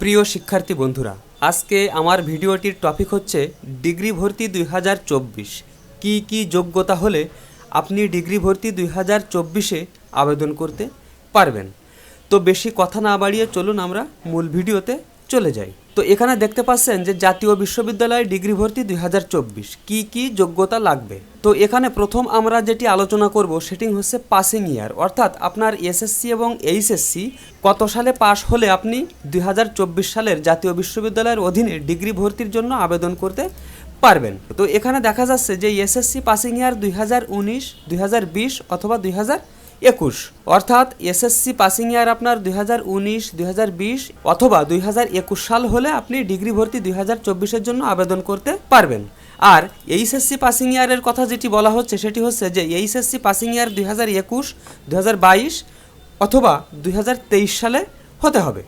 প্রিয় শিক্ষার্থী বন্ধুরা, আজকে আমার ভিডিওটির টপিক হচ্ছে ডিগ্রি ভর্তি দুই হাজার চব্বিশ। কী কী যোগ্যতা হলে আপনি ডিগ্রি ভর্তি দুই হাজার চব্বিশে আবেদন করতে পারবেন। তো বেশি কথা না বাড়িয়ে চলুন আমরা মূল ভিডিওতে চলে যাই। তো এখানে দেখতে পাচ্ছেন যে জাতীয় বিশ্ববিদ্যালয়ে ডিগ্রি ভর্তি দুই হাজার চব্বিশ। কী কী যোগ্যতা লাগবে? তো এখানে প্রথম আমরা যেটি আলোচনা করব সেটি হচ্ছে পাসিং ইয়ার অর্থাৎ আপনার এসএসসি এবং এইচএসসি কত সালে পাশ হলে আপনি দুই হাজার চব্বিশ সালের জাতীয় বিশ্ববিদ্যালয়ের অধীনে ডিগ্রি ভর্তির জন্য আবেদন করতে পারবেন। তো এখানে দেখা যাচ্ছে যে এসএসসি পাসিং ইয়ার দুই হাজার অথবা দুই হাজার একুশ। অর্থাৎ এসএসসি পাসিং ইয়ার আপনার দুই হাজার উনিশ হাজার বিশ অথবা দুই হাজার একুশ সাল হলে আপনি ডিগ্রি ভর্তি দুই হাজার চব্বিশের জন্য আবেদন করতে পারবেন। আর এইচএসসি পাসিং ইয়ারের কথা যেটি বলা হচ্ছে সেটি হচ্ছে যে এইচএসসি পাসিং ইয়ার দুই হাজার একুশ হাজার বাইশ অথবা দুই হাজার তেইশ সালে হতে হবে।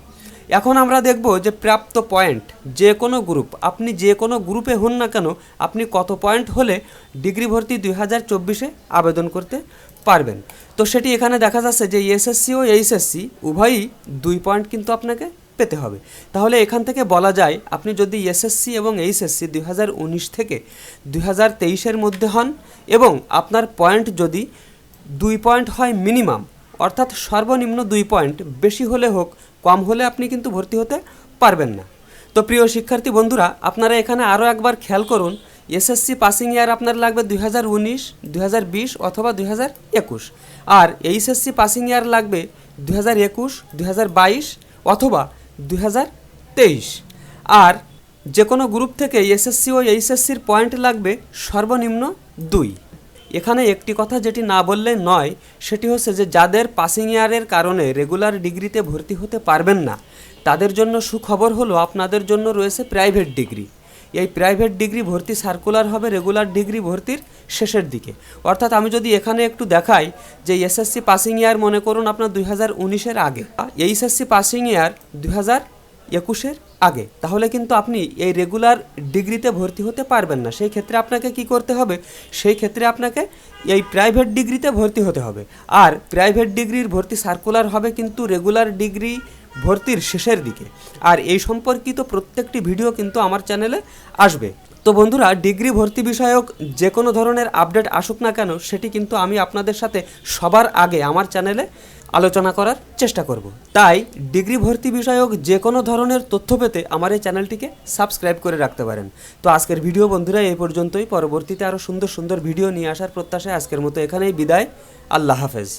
এখন আমরা দেখব যে প্রাপ্ত পয়েন্ট যে কোনো গ্রুপ আপনি যে কোনো গ্রুপে হন না কেন, আপনি কত পয়েন্ট হলে ডিগ্রি ভর্তি দুই হাজার চব্বিশে আবেদন করতে পারবেন। তো সেটি এখানে দেখা যাচ্ছে যে এসএসসি ও এইচএসসি উভয়ই দুই পয়েন্ট কিন্তু আপনাকে পেতে হবে। তাহলে এখান থেকে বলা যায়, আপনি যদি এসএসসি এবং এইচএসসি দুই থেকে দুই হাজার মধ্যে হন এবং আপনার পয়েন্ট যদি দুই পয়েন্ট হয় মিনিমাম অর্থাৎ সর্বনিম্ন দুই পয়েন্ট বেশি হলে হোক, কম হলে আপনি কিন্তু ভর্তি হতে পারবেন না। তো প্রিয় শিক্ষার্থী বন্ধুরা, আপনারা এখানে আরও একবার খেয়াল করুন এসএসসি পাসিং ইয়ার আপনার লাগবে দুই হাজার উনিশ, দুই হাজার বিশ অথবা দুই হাজার একুশ। আর এইচএসসি পাসিং ইয়ার লাগবে দুই হাজার একুশ, দুই হাজার বাইশ অথবা দুই হাজার তেইশ। আর যে কোনো গ্রুপ থেকে এসএসসি ও এইচএসসির পয়েন্ট লাগবে সর্বনিম্ন দুই। এখানে একটি কথা যেটি না বললে নয়, সেটি হচ্ছে যে যাদের পাসিং ইয়ারের কারণে রেগুলার ডিগ্রিতে ভর্তি হতে পারবেন না, তাদের জন্য সুখবর হলো আপনাদের জন্য রয়েছে প্রাইভেট ডিগ্রি এই প্রাইভেট ডিগ্রি ভর্তি সার্কুলার হবে রেগুলার ডিগ্রি ভর্তির শেষের দিকে। অর্থাৎ আমি যদি এখানে একটু দেখাই যে এসএসসি পাসিং ইয়ার মনে করুন আপনার দুই হাজার উনিশের আগে। এইচএসসি পাসিং ইয়ার দুই হাজার একুশের আগে। তাহলে কিন্তু আপনি এই রেগুলার ডিগ্রিতে ভর্তি হতে পারবেন না। সেই ক্ষেত্রে আপনাকে কি করতে হবে? সেই ক্ষেত্রে আপনাকে এই প্রাইভেট ডিগ্রিতে ভর্তি হতে হবে। আর প্রাইভেট ডিগ্রির ভর্তি সার্কুলার হবে কিন্তু রেগুলার ডিগ্রি ভর্তির শেষের দিকে। আর এই সম্পর্কিত প্রত্যেকটি ভিডিও কিন্তু আমার চ্যানেলে আসবে। তো বন্ধুরা ডিগ্রি ভর্তি বিষয়ক যে কোনো ধরনের আপডেট আসুক না কেন, সেটি কিন্তু আমি আপনাদের সাথে সবার আগে আমার চ্যানেলে আলোচনা করার চেষ্টা করব। তাই ডিগ্রি ভর্তি বিষয়ক যে কোনো ধরনের তথ্য পেতে আমার এই চ্যানেলটিকে সাবস্ক্রাইব করে রাখতে পারেন। তো আজকের ভিডিও বন্ধুরা, এই পর্যন্তই। পরবর্তীতে আরও সুন্দর সুন্দর ভিডিও নিয়ে আসার প্রত্যাশায় আজকের মতো এখানেই বিদায়। আল্লাহ হাফেজ।